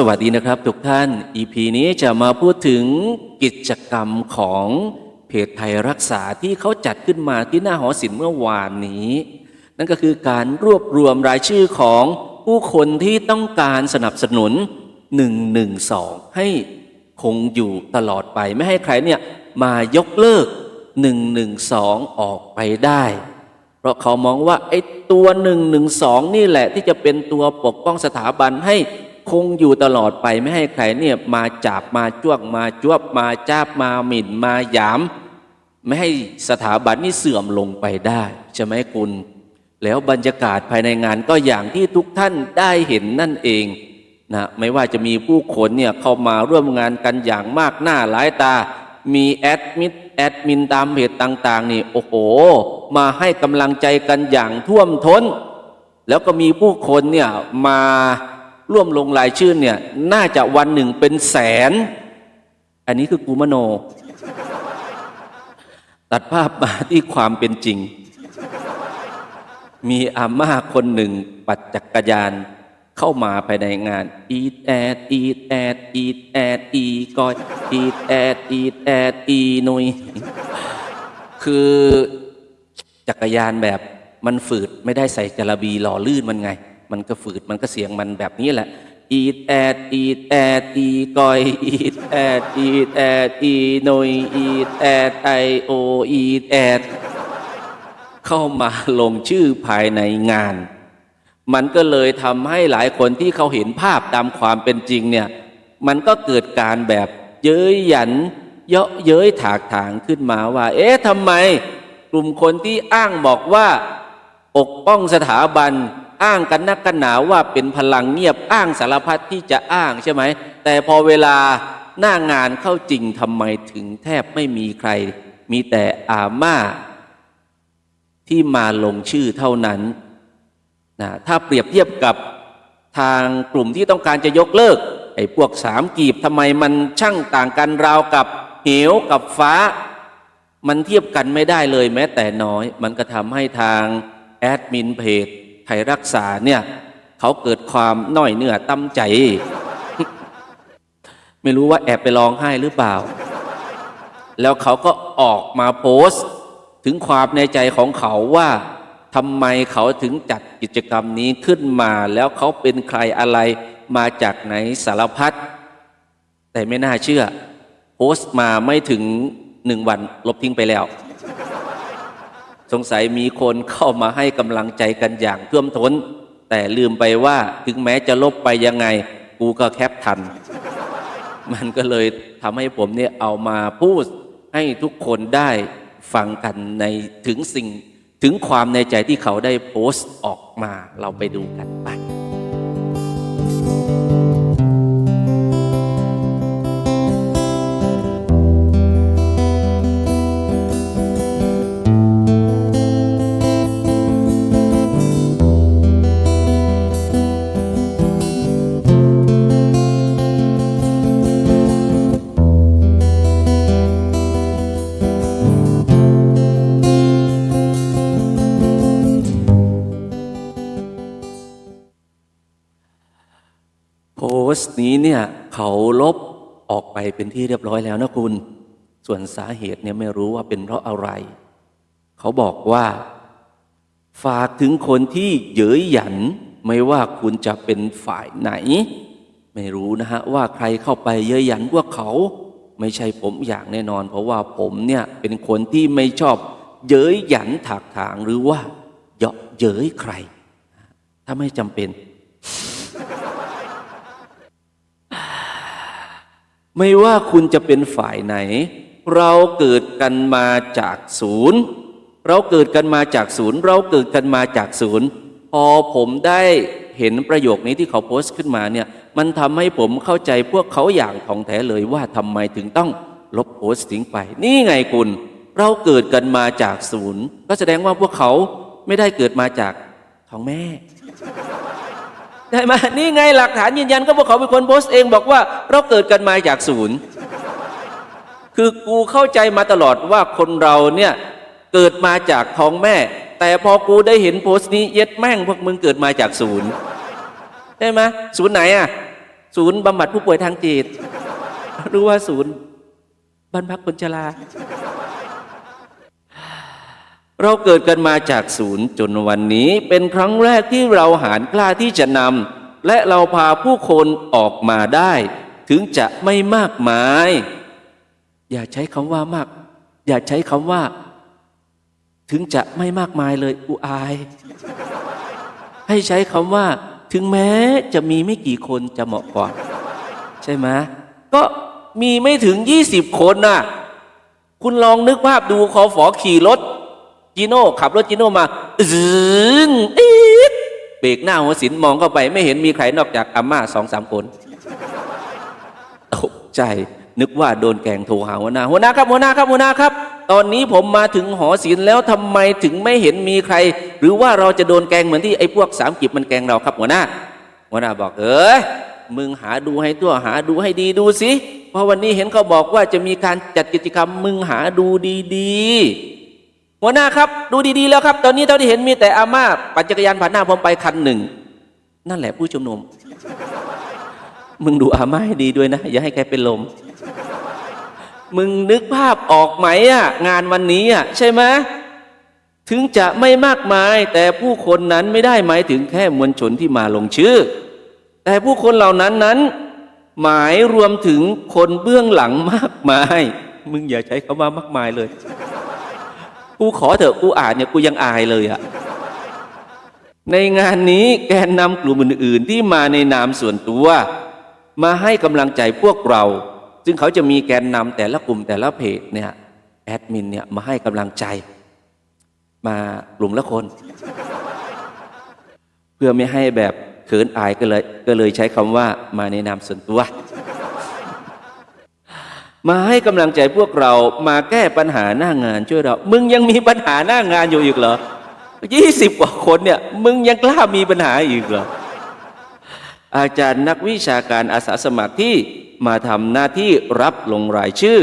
สวัสดีนะครับ ทุกท่าน EP นี้จะมาพูดถึงกิจกรรมของเพจไทยรักษาที่เขาจัดขึ้นมาที่หน้าหอศิลป์เมื่อวานนี้ นั่นก็คือการรวบรวมรายชื่อของผู้คนที่ต้องการสนับสนุน 112 ให้คงอยู่ตลอดไปไม่ให้ใครเนี่ยมายกเลิก 112 ออกไปได้ เพราะเขามองว่าไอ้ตัวหนึ่งหนึ่งสองนี่แหละที่จะเป็นตัวปกป้องสถาบันให้ คงอยู่ตลอดไปไม่ให้ใครเนี่ยมาจับมาจ้วงมาจวบมาจ้าบมาหมิ่นมาหยาม ไม่ให้สถาบันนี่เสื่อมลงไปได้ใช่ไหมคุณ แล้วบรรยากาศภายในงานก็อย่างที่ทุกท่านได้เห็นนั่นเองนะไม่ว่าจะมีผู้คนเนี่ยเข้ามาร่วมงานกันอย่างมากหน้าหลายตา มีแอดมิดแอดมินตามเพจต่าง ๆ นี่โอ้โห มาให้กำลังใจกันอย่างท่วมท้น แล้วก็มีผู้คนเนี่ยมา ร่วมลงรายชื่อเนี่ย น่าจะวันหนึ่งเป็นแสน อันนี้คือกูมโน ตัดภาพมาที่ความเป็นจริง มีอาม่าคนหนึ่งปั่นจักรยานเข้ามาภายในงาน อีดแอดอีดแอดอีดแอดอีกอยอีดแอดอีดแอดอีนุย คือจักรยานแบบมันฝืดไม่ได้ใส่จระบีหล่อลื่นมันไง มันก็ฝืดมันก็เสียงมันแบบนี้แหละอีดแอดอีดแอดอีกอยอีดแอดอีดแอดอีหนุยอีดแอดไอโออีดแอดเข้ามาลงชื่อภายในงาน มันก็เลยทำให้หลายคนที่เขาเห็นภาพตามความเป็นจริงเนี่ย มันก็เกิดการแบบเย้ยหยัน เยาะเย้ยถากถางขึ้นมาว่า เอ๊ะทำไม กลุ่มคนที่อ้างบอกว่า ปกป้องสถาบัน อ้างกันนักกันหนาว่าเป็นพลังเงียบอ้างสารพัดที่จะอ้างใช่ไหม แต่พอเวลาหน้างานเข้าจริงทำไมถึงแทบไม่มีใคร มีแต่อาม่า ที่มาลงชื่อเท่านั้นนะถ้าเปรียบเทียบกับทางกลุ่มที่ต้องการจะยกเลิกไอ้พวกสามกีบทำไมมันช่างต่างกันราวกับเหวกับฟ้า มันเทียบกันไม่ได้เลยแม้แต่น้อย มันก็ทำให้ทางแอดมินเพจ ไทยรักษาเนี่ย เขาเกิดความน้อยเนื้อตั้มใจ ไม่รู้ว่าแอบไปร้องไห้หรือเปล่า แล้วเขาก็ออกมาโพสต์ ถึงความในใจของเขาว่าทำไมเขาถึงจัดกิจกรรมนี้ขึ้นมา แล้วเขาเป็นใครอะไรมาจากไหนสารพัดแต่ไม่น่าเชื่อ โพสต์มาไม่ถึงหนึ่งวันลบทิ้งไปแล้ว สงสัยมีคนเข้ามาให้กำลังใจกันอย่างท่วมท้น แต่ลืมไปว่าถึงแม้จะลบไปยังไง กูก็แคปทัน มันก็เลยทำให้ผมเนี่ยเอามาพูดให้ทุกคนได้ฟังกันในถึงสิ่งถึงความในใจที่เขาได้โพสต์ออกมาเราไปดูกันไป สต์นี้เนี่ยเขาลบออกไปเป็นที่เรียบร้อยแล้วนะคุณ ส่วนสาเหตุเนี่ยไม่รู้ว่าเป็นเพราะอะไร เขาบอกว่า ฝากถึงคนที่เย้ยหยันไม่ว่าคุณจะเป็นฝ่ายไหน ไม่รู้นะฮะว่าใครเข้าไปเย้ยหยันว่าเขาไม่ใช่ผมอย่างแน่นอน เพราะว่าผมเนี่ยเป็นคนที่ไม่ชอบเย้ยหยันถากถางหรือว่าเยาะเย้ยใคร ถ้าไม่จำเป็น ไม่ว่าคุณจะเป็นฝ่ายไหน เราเกิดกันมาจากศูนย์ เราเกิดกันมาจากศูนย์ เราเกิดกันมาจากศูนย์ พอผมได้เห็นประโยคนี้ที่เขาโพสต์ขึ้นมาเนี่ยมันทำให้ผมเข้าใจพวกเขาอย่างท่องแท้เลยว่าทำไมถึงต้องลบโพสต์ทิ้งไป นี่ไงคุณ เราเกิดกันมาจากศูนย์ ก็แสดงว่าพวกเขาไม่ได้เกิดมาจากท้องแม่ ได้ไหมนี่ไงหลักฐานยืนยันก็พวกเขาเป็นคนโพสต์เองบอกว่า เราเกิดกันมาจากศูนย์ คือกูเข้าใจมาตลอดว่าคนเราเนี่ยเกิดมาจากท้องแม่ แต่พอกูได้เห็นโพสต์นี้เย็ดแม่งพวกมึงเกิดมาจากศูนย์ใช่ไหมศูนย์ไหนอะ ศูนย์บำบัดผู้ป่วยทางจิต หรือว่าศูนย์บรรพักคนชรา เราเกิดกันมาจากศูนย์จนวันนี้เป็นครั้งแรกที่เราหารกล้าที่จะนำและเราพาผู้คนออกมาได้ ถึงจะไม่มากมาย อย่าใช้คำว่ามาก อย่าใช้คำว่า ถึงจะไม่มากมายเลยอุอาย ให้ใช้คำว่า ถึงแม้จะมีไม่กี่คนจะเหมาะกว่าใช่ไหมก็มีไม่ถึง20คนน่ะ คุณลองนึกภาพดูขอฝอขี่รถ จีโน่ขับรถจีโน่มาซึงอีดเบรกหน้าหัวสินมองเข้าไป ไม่เห็นมีใครนอกจากอาม่าสองสามคนตกใจนึกว่าโดนแกงโทรหาหัวหน้าหัวหน้าครับหัวหน้าครับหัวหน้าครับ ตอนนี้ผมมาถึงหอศิลป์แล้วทำไมถึงไม่เห็นมีใคร หรือว่าเราจะโดนแกงเหมือนที่ไอ้พวกสามกิบมันแกงเราครับหัวหน้า หัวหน้าบอกเอ้ยมึงหาดูให้ตัวหาดูให้ดีดูสิเพราะวันนี้เห็นเขาบอกว่าจะมีการจัดกิจกรรมมึงหาดูดีๆ หัวหน้าครับ ดูดีๆแล้วครับ ตอนนี้เท่าที่เห็นมีแต่อาม่าปั่นจักรยานผ่านหน้าผมไปคันหนึ่ง นั่นแหละผู้ชุมนุม มึงดูอาม่าให้ดีด้วยนะ อย่าให้แกเป็นลม มึงนึกภาพออกไหมอะงานวันนี้อะใช่ไหมถึงจะไม่มากมาย แต่ผู้คนนั้นไม่ได้หมายถึงแค่มวลชนที่มาลงชื่อ แต่ผู้คนเหล่านั้นนั้น หมายรวมถึงคนเบื้องหลังมากมาย มึงอย่าใช้คำว่ามากมายเลย กูขอเถอะกูอ่านเนี่ยกูยังอายเลยอะในงานนี้แกนนำกลุ่มอื่น ๆ ที่มาในนามส่วนตัว มาให้กำลังใจพวกเรา ซึ่งเขาจะมีแกนนำแต่ละกลุ่มแต่ละเพจเนี่ยแอดมินเนี่ยมาให้กำลังใจ มากลุ่มละคน เพื่อไม่ให้แบบเขินอายก็เลยก็เลยใช้คำว่ามาในนามส่วนตัว มาให้กำลังใจพวกเรามาแก้ปัญหาหน้างานช่วยเรา มึงยังมีปัญหาหน้างานอยู่อีกเหรอยี่สิบกว่าคนเนี่ย มึงยังกล้ามีปัญหาอีกเหรอ อาจารย์นักวิชาการอาสาสมัครที่มาทำหน้าที่รับลงรายชื่อ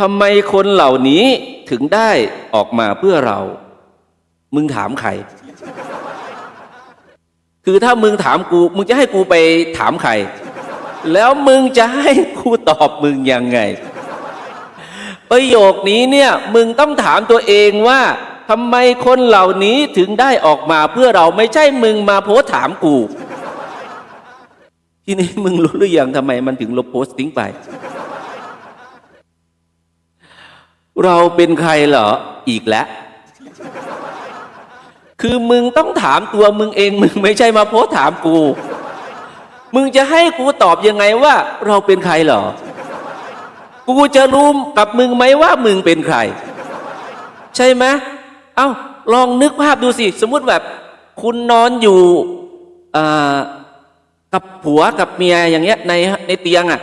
ทำไมคนเหล่านี้ถึงได้ออกมาเพื่อเรา มึงถามใคร คือถ้ามึงถามกู มึงจะให้กูไปถามใคร แล้วมึงจะให้กูตอบมึงยังไง ประโยคนี้เนี่ยมึงต้องถามตัวเองว่าทำไมคนเหล่านี้ถึงได้ออกมาเพื่อเราไม่ใช่มึงมาโพสถามกู ทีนี้มึงรู้หรือยังทำไมมันถึงลบโพสติ้งไป เราเป็นใครเหรออีกแล้วคือมึงต้องถามตัวมึงเองมึงไม่ใช่มาโพสถามกู มึงจะให้กูตอบยังไงว่าเราเป็นใครเหรอ กูจะรู้กับมึงไหมว่ามึงเป็นใคร ใช่ไหมเอ้าลองนึกภาพดูสิ สมมุติแบบ คุณนอนอยู่กับผัวกับเมียอย่างเงี้ยในในเตียงอะ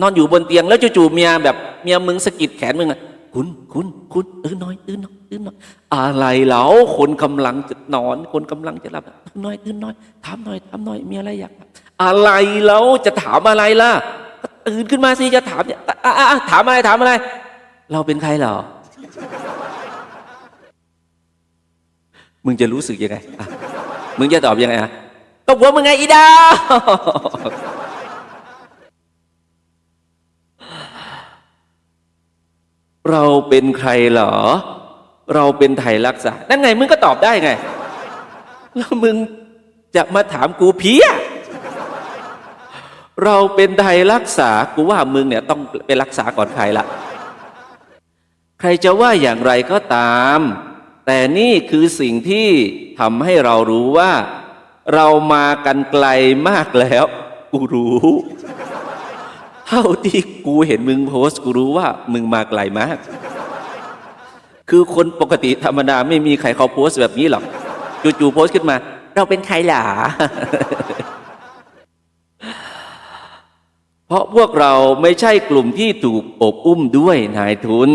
นอนอยู่บนเตียงแล้วจู่ๆเมียแบบเมียมึงสะกิดแขนมึงอะคุณคุณคุณตื่นหน่อยตื่นหน่อยตื่นหน่อยอะไรแล้วคนกำลังจะนอน คนกำลังจะหลับตื่นหน่อยตื่นหน่อยถามหน่อยถามหน่อยมีอะไรอยาก อะไรแล้วจะถามอะไรล่ะตื่นขึ้นมาสิจะถามเนี่ยอะถามอะไรถามอะไร เราเป็นใครเหรอ มึงจะรู้สึกยังไงมึงจะตอบยังไงอะก็ผัวมึงไงอีดาเราเป็นใครเหรอ เราเป็นไทยรักษานั่นไง มึงก็ตอบได้ไง แล้วมึงจะมาถามกูเพี้ย เราเป็นไทยรักษา กูว่ามึงเนี่ยต้องไปรักษาก่อนใครละใครจะว่าอย่างไรก็ตาม แต่นี่คือสิ่งที่ทำให้เรารู้ว่า เรามากันไกลมากแล้ว กูรู้ เท่าที่กูเห็นมึงโพสกูรู้ว่า มึงมาไกลมาก คือคนปกติธรรมดาไม่มีใครเขาโพสแบบนี้หรอกจู่ๆโพสขึ้นมา เราเป็นใครหล่ะ เพ ราะพวกเราไม่ใช่กลุ่มที่ถูกอบอุ้มด้วยนายทุน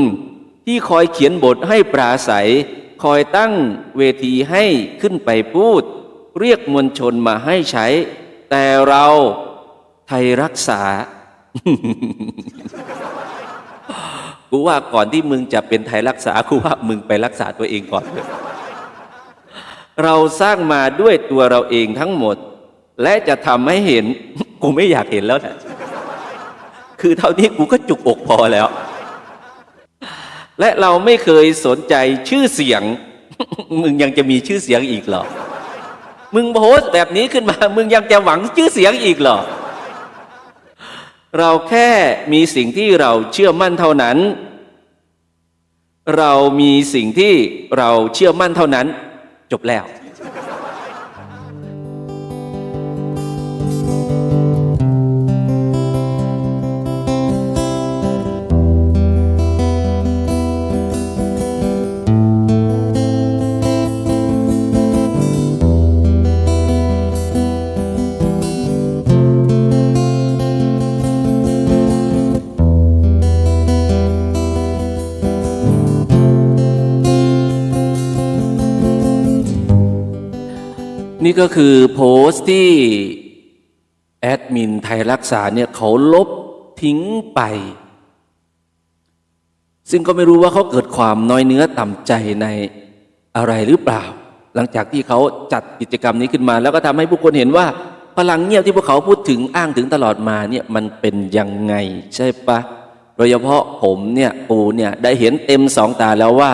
ที่คอยเขียนบทให้ปราศัย คอยตั้งเวทีให้ขึ้นไปพูด เรียกมวลชนมาให้ใช้ แต่เราไทยรักษา กูว่าก่อนที่มึงจะเป็นไทยรักษากูว่ามึงไปรักษาตัวเองก่อนเถอะเราสร้างมาด้วยตัวเราเองทั้งหมด และจะทำให้เห็น กูไม่อยากเห็นแล้วนะ คือเท่านี้กูก็จุกอกพอแล้ว และเราไม่เคยสนใจชื่อเสียง มึงยังจะมีชื่อเสียงอีกเหรอ มึงโพสแบบนี้ขึ้นมา มึงยังจะหวังชื่อเสียงอีกเหรอ เราแค่มีสิ่งที่เราเชื่อมั่นเท่านั้น เรามีสิ่งที่เราเชื่อมั่นเท่านั้น จบแล้ว นี่ก็คือโพสต์ที่แอดมินไทยรักษาเนี่ยเขาลบทิ้งไป ซึ่งก็ไม่รู้ว่าเขาเกิดความน้อยเนื้อต่ำใจในอะไรหรือเปล่า หลังจากที่เขาจัดกิจกรรมนี้ขึ้นมา แล้วก็ทำให้ผู้คนเห็นว่า พลังเงียบที่พวกเขาพูดถึงอ้างถึงตลอดมาเนี่ยมันเป็นยังไงใช่ปะโดยเฉพาะผมเนี่ยปูเนี่ยได้เห็นเต็มสองตาแล้วว่า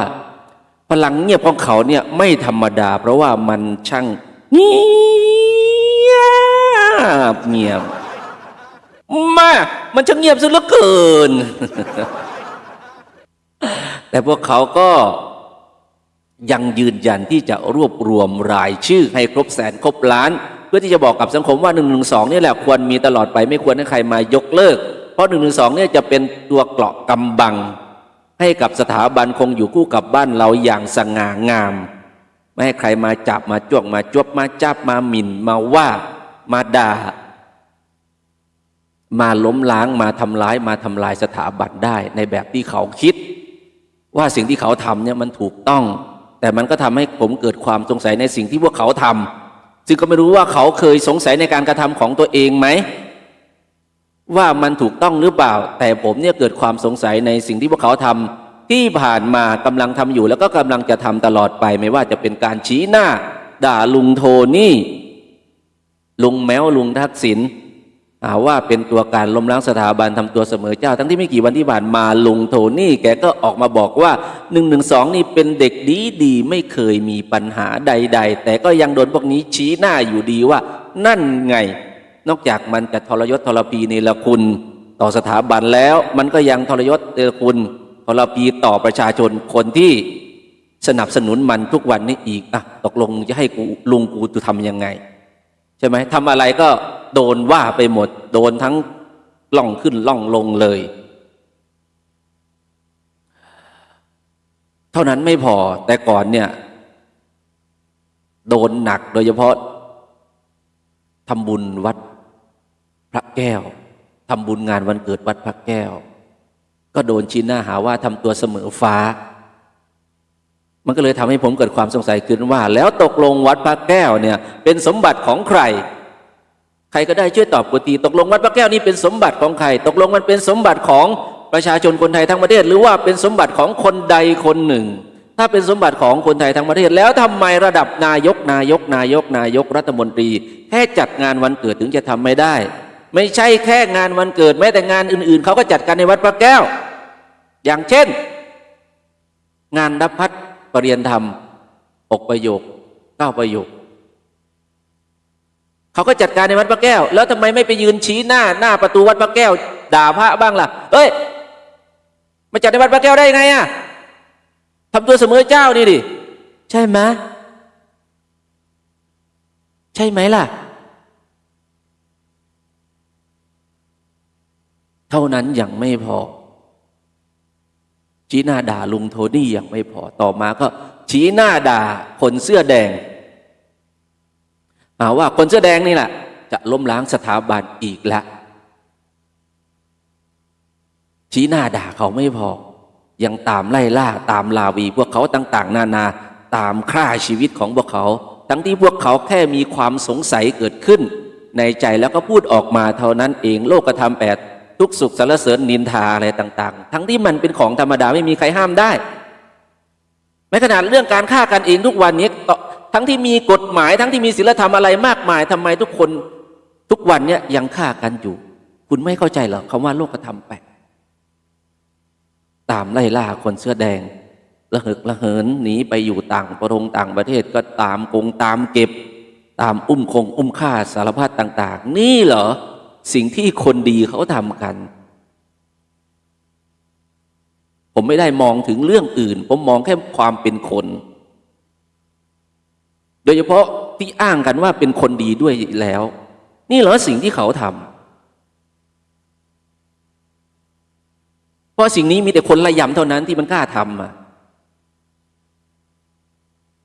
พลังเงียบของเขาเนี่ยไม่ธรรมดา เพราะว่ามันช่าง เงียบเงียบมามันช่างเงียบซะเหลือเกิน แต่พวกเขาก็ยังยืนยันที่จะรวบรวมรายชื่อให้ครบแสนครบล้าน เพื่อที่จะบอกกับสังคมว่า1นึนี่แหละควรมีตลอดไปไม่ควรให้ใครมายกเลิก เพราะ1นึเนี่ยจะเป็นตัวเกราะกำบัง ให้กับสถาบันคงอยู่คู่กับบ้านเราอย่างสง่างาม ไม่ให้ใครมาจับมาจ้วงมาจวบมาจับมาหมิ่นมาว่ามาด่า มาล้มล้างมาทำร้ายมาทำลายสถาบันได้ในแบบที่เขาคิด ว่าสิ่งที่เขาทำเนี่ยมันถูกต้อง แต่มันก็ทำให้ผมเกิดความสงสัยในสิ่งที่พวกเขาทำซึ่งก็ไม่รู้ว่าเขาเคยสงสัยในการกระทำของตัวเองไหมว่ามันถูกต้องหรือเปล่า แต่ผมเนี่ยเกิดความสงสัยในสิ่งที่พวกเขาทำ ที่ผ่านมากำลังทำอยู่ แล้วก็กำลังจะทำตลอดไป ไม่ว่าจะเป็นการชี้หน้า ด่าลุงโทนี่ ลุงแมวลุงทักษิณหาว่าเป็นตัวการล้มล้างสถาบันทำตัวเสมอเจ้า ทั้งที่ไม่กี่วันที่ผ่านมาลุงโทนี่ แกก็ออกมาบอกว่า1นึนี่เป็นเด็กดีดีไม่เคยมีปัญหาใด ๆ แต่ก็ยังโดนพวกนี้ชี้หน้าอยู่ดีว่า นั่นไง นอกจากมันจะทรยศทรพีเนรคุณ ต่อสถาบันแล้ว มันก็ยังทรยศเนรคุณ ทรพีต่อประชาชนคนที่สนับสนุนมันทุกวันนี้อีกอะตกลงจะให้กูลุงกูจะทำยังไง ใช่ไหมทำอะไรก็โดนว่าไปหมด โดนทั้งล่องขึ้นล่องลงเลย เท่านั้นไม่พอแต่ก่อนเนี่ยโดนหนักโดยเฉพาะทำบุญวัดพระแก้วทำบุญงานวันเกิดวัดพระแก้ว ก็โดนชี้หน้าหาว่าทำตัวเสมอฟ้า มันก็เลยทำให้ผมเกิดความสงสัยขึ้นว่า แล้วตกลงวัดพระแก้วเนี่ยเป็นสมบัติของใคร ใครก็ได้ช่วยตอบกูทีตกลงวัดพระแก้วนี่เป็นสมบัติของใคร ตกลงมันเป็นสมบัติของประชาชนคนไทยทั้งประเทศ หรือว่าเป็นสมบัติของคนใดคนหนึ่ง ถ้าเป็นสมบัติของคนไทยทั้งประเทศ แล้วทำไมระดับนายกนายกนายกนายกรัฐมนตรีแค่จัดงานวันเกิดถึงจะทำไม่ได้ ไม่ใช่แค่งานวันเกิดแม้แต่งานอื่นๆเขาก็จัดกันในวัดพระแก้ว อย่างเช่น งานรับพัดปรริยนธรรมอกประโยคเก้าประโยคเขาก็จัดการในวัดพระแก้ว แล้วทำไมไม่ไปยืนชี้หน้าหน้าประตูวัดพระแก้ว ด่าพระบ้างล่ะ เอ้ยมาจัดในวัดพระแก้วได้ไงอะทำตัวเสมอเจ้านี่ดิใช่ไหมใช่ไหมล่ะ เท่านั้นยังไม่พอ ชี้หน้าด่าลุงโทนี่ยังไม่พอต่อมาก็ ชี้หน้าด่าคนเสื้อแดงหาว่าคนเสื้อแดงนี่แหละจะล้มล้างสถาบันอีกละชี้หน้าด่าเขาไม่พอ ยังตามไล่ล่าตามลาวีพวกเขาต่าง ๆ นานาตามฆ่าชีวิตของพวกเขา ทั้งที่พวกเขาแค่มีความสงสัยเกิดขึ้น ในใจแล้วก็พูดออกมาเท่านั้นเองโลกธรรมแปด ทุกสุขสรรเสริญนินทาอะไรต่าง ๆ ทั้งที่มันเป็นของธรรมดาไม่มีใครห้ามได้แม้ขนาดเรื่องการฆ่ากันเองทุกวันนี้ทั้งที่มีกฎหมาย ทั้งที่มีศีลธรรมอะไรมากมายทำไมทุกคนทุกวันเนี้ยยังฆ่ากันอยู่ คุณไม่เข้าใจเหรอคำว่าโลกธรรมแปดตามไล่ล่าคนเสื้อแดงระหึกระเหินหนีไปอยู่ต่างประงต่างประเทศก็ตามกงตามเก็บ ตามอุ้มคง อุ้มฆ่าสารพัดต่าง ๆ นี่เหรอ สิ่งที่คนดีเขาทำกัน ผมไม่ได้มองถึงเรื่องอื่น ผมมองแค่ความเป็นคน โดยเฉพาะที่อ้างกันว่าเป็นคนดีด้วยแล้ว นี่เหรอสิ่งที่เขาทำเพราะสิ่งนี้มีแต่คนระยำเท่านั้นที่มันกล้าทำอะ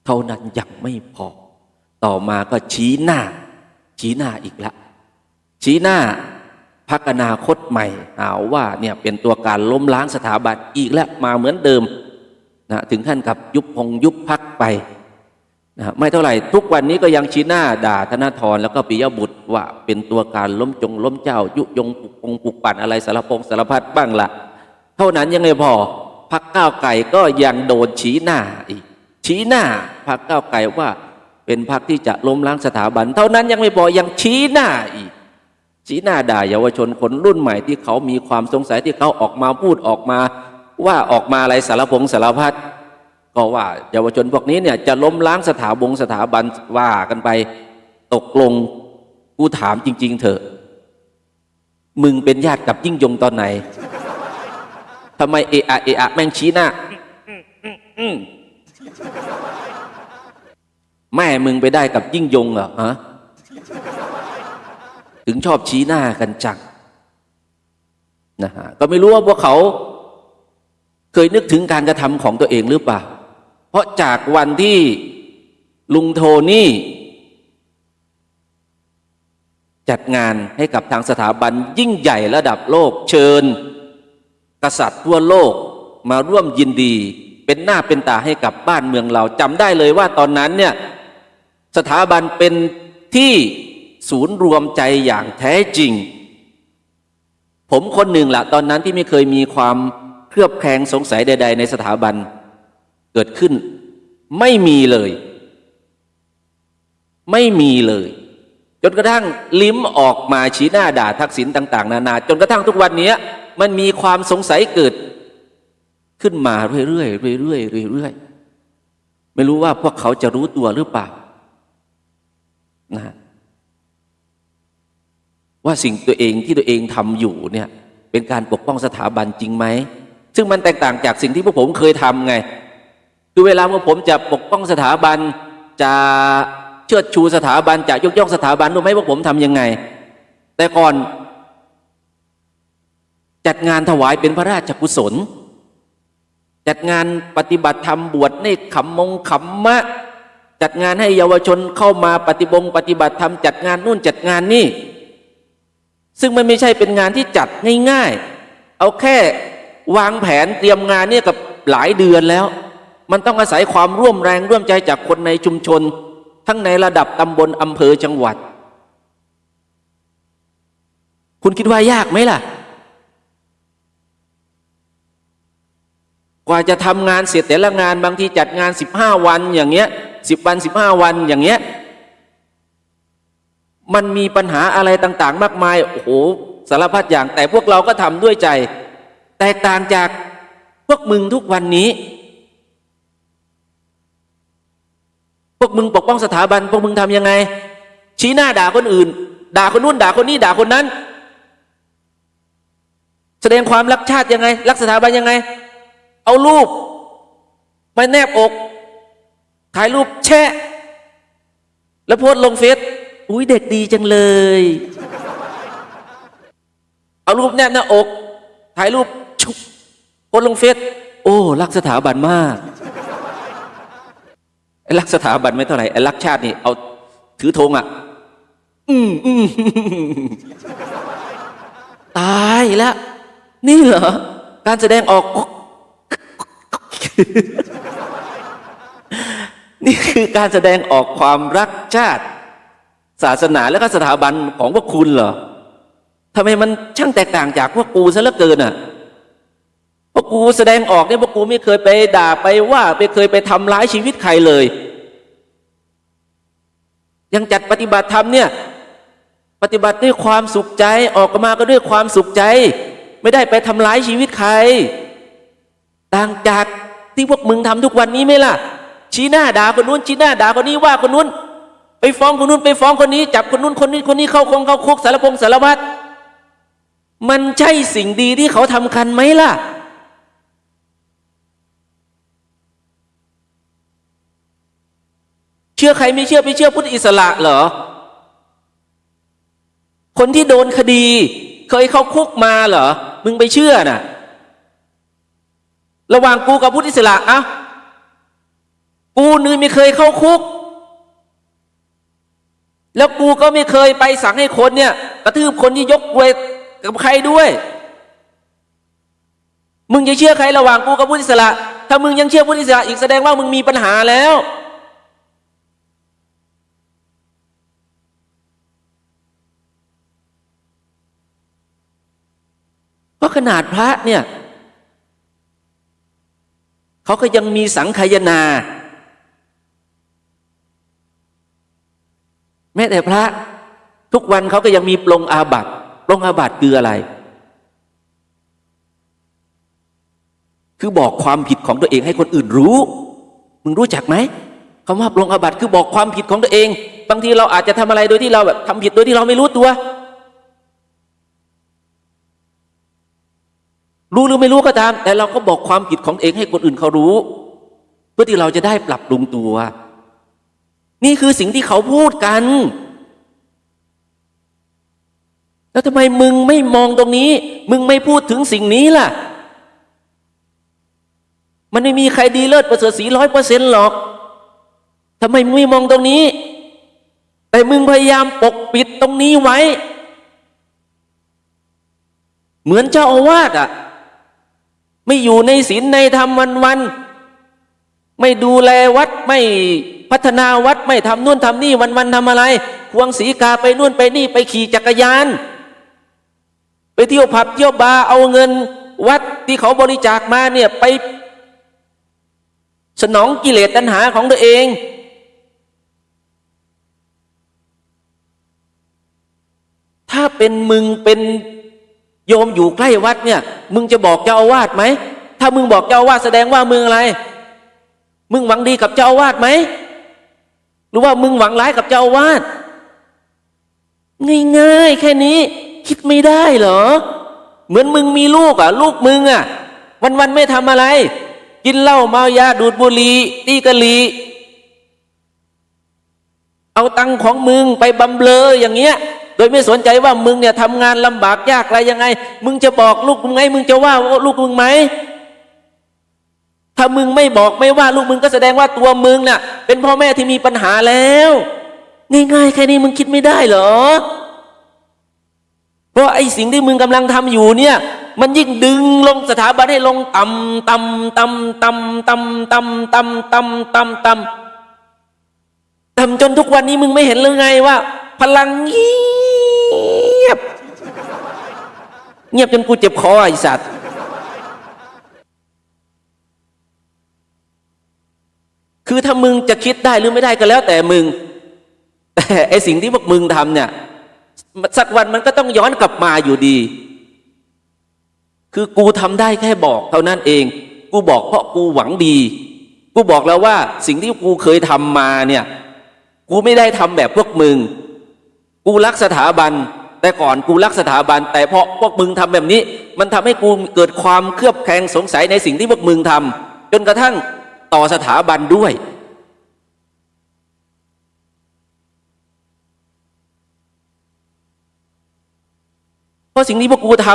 เท่านั้นยังไม่พอ ต่อมาก็ชี้หน้า ชี้หน้าอีกละ ชี้หน้าพักอนาคตใหม่หาว่าเนี่ยเป็นตัวการล้มล้างสถาบันอีกแล้วมาเหมือนเดิมนะถึงขั้นกับยุบพงยุบพักไปนะไม่เท่าไหร่ทุกวันนี้ก็ยังชี้หน้าด่าธนาธรแล้วก็ปิยบุตรว่าเป็นตัวการล้มจงล้มเจ้า ยุยงปลุกปงปลุกปั่นอะไรสารพงสารพัดบ้างละเท่านั้นยังไม่พอพักก้าวไก่ก็ยังโดนชี้หน้าอีกชี้หน้าพักก้าวไก่ว่าเป็นพักที่จะล้มล้างสถาบัน เท่านั้นยังไม่พอยังชี้หน้าอีก ชี้หน้าด่าเยาวชนคนรุ่นใหม่ที่เขามีความสงสัยที่เขาออกมาพูดออกมา ว่าออกมาอะไรสารพงสารพัดก็ว่าเยาวชนพวกนี้เนี่ยจะล้มล้างสถาบงสถาบันว่ากันไปตกลงกูถามจริง ๆ เถอะ มึงเป็นญาติกับยิ่งยงตอนไหนทำไมเอะอะเอะอะแม่งชี้หน้าแม่มึงไปได้กับยิ่งยงเหรอฮะ ถึงชอบชี้หน้ากันจังนะฮะก็ไม่รู้ว่าพวกเขาเคยนึกถึงการกระทำของตัวเองหรือเปล่า เพราะจากวันที่ลุงโทนี่ จัดงานให้กับทางสถาบันยิ่งใหญ่ระดับโลกเชิญ กษัตริย์ทั่วโลกมาร่วมยินดี เป็นหน้าเป็นตาให้กับบ้านเมืองเราจำได้เลยว่าตอนนั้นเนี่ยสถาบันเป็นที่ ศูนย์รวมใจอย่างแท้จริง ผมคนหนึ่งละตอนนั้นที่ไม่เคยมีความเครือบแคลงสงสัยใด ๆ ในสถาบันเกิดขึ้น ไม่มีเลย ไม่มีเลย จนกระทั่งลิ้มออกมาชี้หน้าด่าทักษิณต่าง ๆ นานา จนกระทั่งทุกวันนี้มันมีความสงสัยเกิด ขึ้นมาเรื่อยๆเรื่อยๆเรื่อยๆไม่รู้ว่าพวกเขาจะรู้ตัวหรือเปล่านะฮะ ว่าสิ่งตัวเองที่ตัวเองทำอยู่เนี่ยเป็นการปกป้องสถาบันจริงไหม ซึ่งมันแตกต่างจากสิ่งที่พวกผมเคยทำไง คือเวลาพวกผมจะปกป้องสถาบันจะเชิดชูสถาบันจะยกย่องสถาบันรู้ไหมพวกผมทำยังไง แต่ก่อนจัดงานถวายเป็นพระราชกุศล จัดงานปฏิบัติธรรมบวชในขำมงขำมะ จัดงานให้เยาวชนเข้ามาปฏิบงปฏิบัติธรรมจัดงานนู่นจัดงานนี่ ซึ่งมันไม่ใช่เป็นงานที่จัดง่ายๆ เอาแค่วางแผนเตรียมงานเนี่ยกับหลายเดือนแล้ว มันต้องอาศัยความร่วมแรงร่วมใจจากคนในชุมชน ทั้งในระดับตำบลอำเภอจังหวัด คุณคิดว่ายากไหมล่ะ กว่าจะทำงานเสร็จแต่ละงานบางทีจัดงานสิบห้าวันอย่างเงี้ยสิบวันสิบห้าวันอย่างเงี้ย มันมีปัญหาอะไรต่างๆ มากมาย โอ้โห สารพัดอย่าง แต่พวกเราก็ทำด้วยใจ แตกต่างจากพวกมึงทุกวันนี้ พวกมึงปกป้องสถาบัน พวกมึงทำยังไง ชี้หน้าด่าคนอื่น ด่าคนนู้นด่าคนนี้ด่าคนนั้น แสดงความรักชาติยังไง รักสถาบันยังไง เอารูปมาแนบอก ถ่ายรูปแชะ แล้วโพสลงเฟซ อุ้ยเด็กดีจังเลย เอารูปแนบหน้าอก ถ่ายรูปชุบโพสลงเฟซโอ้รักสถาบันมากไอ้รักสถาบันไม่เท่าไหร่ไอ้รักชาตินี่เอาถือธงอะ อืมอืมตายแล้ว นี่เหรอ การแสดงออก นี่คือการแสดงออกความรักชาติ ศาสนาและก็สถาบันของพวกคุณเหรอทำไมมันช่างแตกต่างจากพวกกูซะเหลือเกินอะพวกกูแสดงออกเนี่ยพวกกูไม่เคยไปด่าไปว่าไม่เคยไปทำร้ายชีวิตใครเลย ยังจัดปฏิบัติธรรมเนี่ย ปฏิบัติด้วยความสุขใจออกมาก็ด้วยความสุขใจ ไม่ได้ไปทำร้ายชีวิตใคร ต่างจากที่พวกมึงทำทุกวันนี้ไหมล่ะ ชี้หน้าด่าคนนู้นชี้หน้าด่าคนนี้ว่าคนนู้น ไปฟ้องคนนู้นไปฟ้องคนนี้ จับคนนู้นคนนี้คนนี้เข้าคงเข้าคุกสารพงสารพัดมันใช่สิ่งดีที่เขาทำกันไหมล่ะ เชื่อใครไม่เชื่อไปเชื่อพุทธอิสระเหรอ คนที่โดนคดี เคยเข้าคุกมาเหรอ มึงไปเชื่อน่ะ ระหว่างกูกับพุทธอิสระอ้ากูนี่ไม่เคยเข้าคุก แล้วกูก็ไม่เคยไปสั่งให้คนเนี่ย กระทืบคนที่ยกเวทกับใครด้วย มึงจะเชื่อใครระหว่างกูกับพุทธิสระถ้ามึงยังเชื่อพุทธิสระอีกแสดงว่ามึงมีปัญหาแล้ว เพราะขนาดพระเนี่ย เขาก็ยังมีสังขยนา แม้แต่พระทุกวันเขาก็ยังมีปลงอาบัติปลงอาบัติคืออะไร คือบอกความผิดของตัวเองให้คนอื่นรู้ มึงรู้จักไหมคำว่าปลงอาบัติคือบอกความผิดของตัวเอง บางทีเราอาจจะทำอะไรโดยที่เราแบบทำผิดโดยที่เราไม่รู้ตัว รู้หรือไม่รู้ก็ตาม แต่เราก็บอกความผิดของตัวเองให้คนอื่นเขารู้ เพื่อที่เราจะได้ปรับปรุงตัว นี่คือสิ่งที่เขาพูดกัน แล้วทำไมมึงไม่มองตรงนี้ มึงไม่พูดถึงสิ่งนี้ล่ะ มันไม่มีใครดีเลิศประเสริฐสีร้อยเปอร์เซ็นต์หรอกทำไมมึงไม่มองตรงนี้ แต่มึงพยายามปกปิดตรงนี้ไว้ เหมือนเจ้าอาวาสอะ ไม่อยู่ในศีลในธรรมวันวันๆไม่ดูแลวัดไม่ พัฒนาวัดไม่ทำนู่นทำนี่วันวันทำอะไร ควงสีกาไปนู่นไปนี่ไปขี่จักรยาน ไปเที่ยวผับเที่ยวบาร์เอาเงินวัดที่เขาบริจาคมาเนี่ยไป สนองกิเลสตัณหาของตัวเอง ถ้าเป็นมึงเป็นโยมอยู่ใกล้วัดเนี่ย มึงจะบอกเจ้าอาวาสไหม ถ้ามึงบอกเจ้าอาวาสแสดงว่ามึงอะไร มึงหวังดีกับเจ้าอาวาสไหม หรือว่ามึงหวังร้ายกับเจ้าอาวาสง่ายๆ แค่นี้ คิดไม่ได้เหรอ เหมือนมึงมีลูกอะ ลูกมึงอะ วันๆไม่ทำอะไร กินเหล้าเมายาดูดบุหรี่ตีกะลี เอาตังของมึงไปบำเบลออย่างเงี้ย โดยไม่สนใจว่ามึงเนี่ยทำงานลำบากยากอะไรยังไง มึงจะบอกลูกมึงไง มึงจะว่าลูกมึงไหม ถ้ามึงไม่บอกไม่ว่าลูกมึงก็แสดงว่าตัวมึงน่ะ เป็นพ่อแม่ที่มีปัญหาแล้ว ง่ายๆแค่นี้มึงคิดไม่ได้เหรอ เพราะไอ้สิ่งที่มึงกำลังทำอยู่เนี่ย มันยิ่งดึงลงสถาบันให้ลงต่ำต่ำต่ำต่ำต่ำต่ำต่ำต่ำต่ำต่ำต่ำจนทุกวันนี้มึงไม่เห็นเลยไงว่า พลังเงียบ เงียบจนกูเจ็บคอไอ้สัตว์ คือถ้ามึงจะคิดได้หรือไม่ได้ก็แล้วแต่มึง แต่ไอสิ่งที่พวกมึงทำเนี่ย สักวันมันก็ต้องย้อนกลับมาอยู่ดี คือกูทำได้แค่บอกเท่านั้นเอง กูบอกเพราะกูหวังดี กูบอกแล้วว่าสิ่งที่กูเคยทำมาเนี่ย กูไม่ได้ทำแบบพวกมึง กูรักสถาบัน แต่ก่อนกูรักสถาบัน แต่เพราะพวกมึงทำแบบนี้ มันทำให้กูเกิดความเครือบแคลงสงสัยในสิ่งที่พวกมึงทำจนกระทั่ง ต่อสถาบันด้วย เพราะสิ่งที่พวกกูท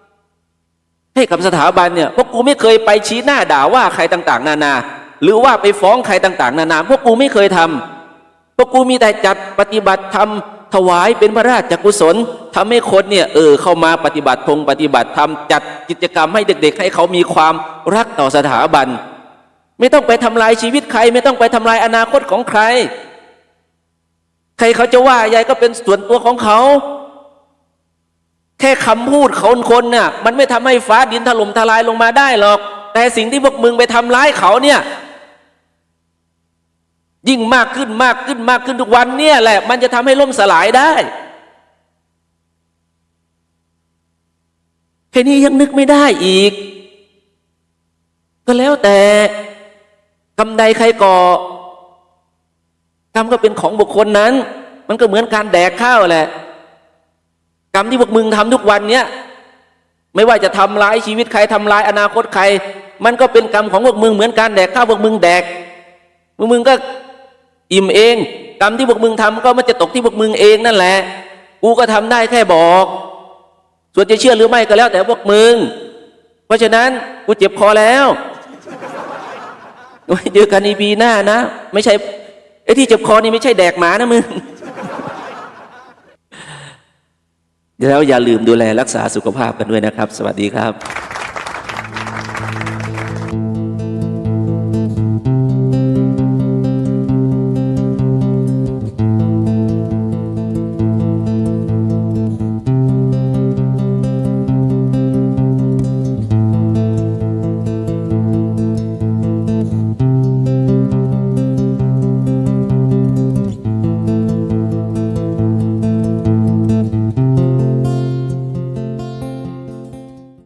ำให้กับสถาบันเนี่ยพวกกูไม่เคยไปชี้หน้าด่าว่าใครต่าง ๆ นานา หรือว่าไปฟ้องใครต่าง ๆ นานา พวกกูไม่เคยทำพวกกูมีแต่จัดปฏิบัติธรรมถวายเป็นพระราชกุศลทำให้คนเนี่ยเออเข้ามาปฏิบัติธงปฏิบัติธรรมจัดกิจกรรมให้เด็กๆ ให้เขามีความรักต่อสถาบัน ไม่ต้องไปทำลายชีวิตใคร ไม่ต้องไปทำลายอนาคตของใคร ใครเขาจะว่ายายก็เป็นส่วนตัวของเขา แค่คำพูดคนคนน่ะ มันไม่ทำให้ฟ้าดินถล่มทลายลงมาได้หรอก แต่สิ่งที่พวกมึงไปทำร้ายเขาเนี่ย ยิ่งมากขึ้นมากขึ้นมากขึ้นทุกวันเนี่ยแหละ มันจะทำให้ล่มสลายได้แค่นี้ยังนึกไม่ได้อีก ก็แล้วแต่ กรรมใดใครก่อกรรมก็เป็นของบุคคลนั้น มันก็เหมือนการแดกข้าวแหละ กรรมที่พวกมึงทำทุกวันเนี้ยไม่ว่าจะทำร้ายชีวิตใครทำร้ายอนาคตใคร มันก็เป็นกรรมของพวกมึงเหมือนการแดกข้าวพวกมึงแดกพวกมึงก็อิ่มเอง กรรมที่พวกมึงทำก็มันจะตกที่พวกมึงเองนั่นแหละกูก็ทำได้แค่บอก ส่วนจะเชื่อหรือไม่ก็แล้วแต่พวกมึง เพราะฉะนั้นกูเจ็บคอแล้ว ไว้เจอกันอีบีหน้านะ ไม่ใช่ไอ้ที่เจ็บคอนี่ไม่ใช่แดกหมานะมึงแล้วอย่าลืมดูแลรักษาสุขภาพกันด้วยนะครับ สวัสดีครับ